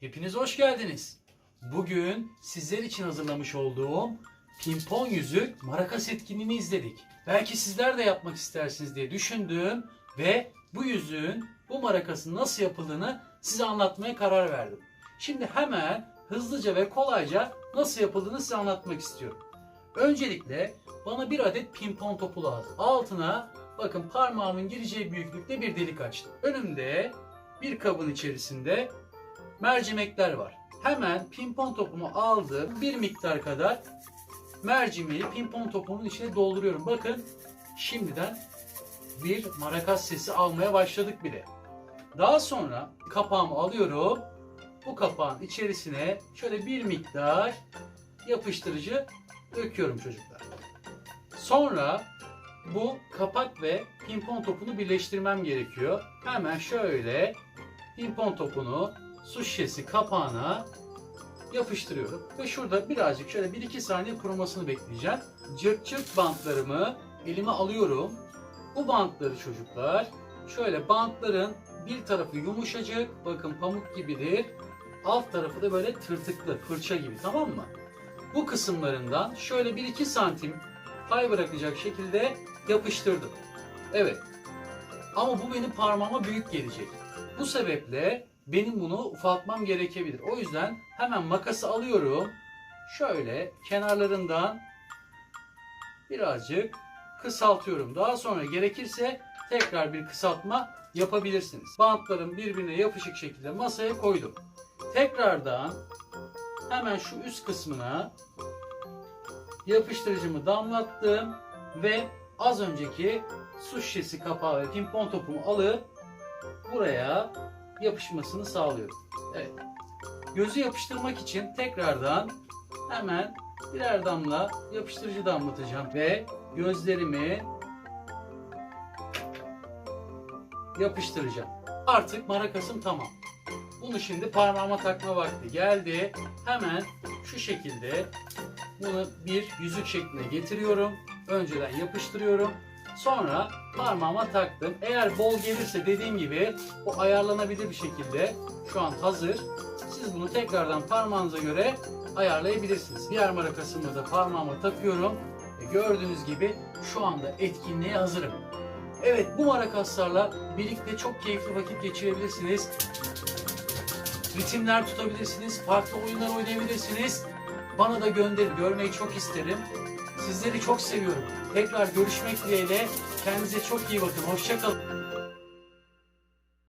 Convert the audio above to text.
Hepiniz hoş geldiniz. Bugün sizler için hazırlamış olduğum pimpon yüzük marakas etkinliğini izledik. Belki sizler de yapmak istersiniz diye düşündüm ve bu yüzüğün bu marakasın nasıl yapıldığını size anlatmaya karar verdim. Şimdi hemen hızlıca ve kolayca nasıl yapıldığını size anlatmak istiyorum. Öncelikle bana bir adet pimpon topu lazım. Altına bakın parmağımın gireceği büyüklükte bir delik açtım. Önümde bir kabın içerisinde mercimekler var. Hemen pimpon topumu aldım. Bir miktar kadar mercimeği pimpon topumun içine dolduruyorum. Bakın şimdiden bir marakas sesi almaya başladık bile. Daha sonra kapağımı alıyorum. Bu kapağın içerisine şöyle bir miktar yapıştırıcı döküyorum çocuklar. Sonra bu kapak ve pimpon topunu birleştirmem gerekiyor. Hemen şöyle pimpon topunu su şişesi kapağına yapıştırıyorum. Ve şurada birazcık şöyle 1-2 saniye kurumasını bekleyeceğim. Cırt cırt bantlarımı elime alıyorum. Bu bantları çocuklar şöyle bantların bir tarafı yumuşacık bakın pamuk gibidir. Alt tarafı da böyle tırtıklı fırça gibi tamam mı? Bu kısımlarından şöyle 1-2 santim pay bırakacak şekilde yapıştırdım. Evet. Ama bu benim parmağıma büyük gelecek. Bu sebeple benim bunu ufaltmam gerekebilir. O yüzden hemen makası alıyorum. Şöyle kenarlarından birazcık kısaltıyorum. Daha sonra gerekirse tekrar bir kısaltma yapabilirsiniz. Bantlarım birbirine yapışık şekilde masaya koydum. Tekrardan hemen şu üst kısmına yapıştırıcımı damlattım ve az önceki su şişesi kapağı ve pimpon topumu alıp buraya yapışmasını sağlıyorum. Evet. Gözü yapıştırmak için tekrardan hemen birer damla yapıştırıcı damlatacağım ve gözlerimi yapıştıracağım. Artık marakasım tamam. Bunu şimdi parmağıma takma vakti geldi. Hemen şu şekilde bunu bir yüzük şekline getiriyorum. Önceden yapıştırıyorum. Sonra parmağıma taktım. Eğer bol gelirse dediğim gibi bu ayarlanabilir bir şekilde şu an hazır. Siz bunu tekrardan parmağınıza göre ayarlayabilirsiniz. Diğer marakasımı da parmağıma takıyorum. Ve gördüğünüz gibi şu anda etkinliğe hazırım. Evet bu marakaslarla birlikte çok keyifli vakit geçirebilirsiniz. Ritimler tutabilirsiniz, farklı oyunlar oynayabilirsiniz. Bana da gönderin, görmeyi çok isterim. Sizleri çok seviyorum. Tekrar görüşmek dileğiyle. Kendinize çok iyi bakın. Hoşçakalın.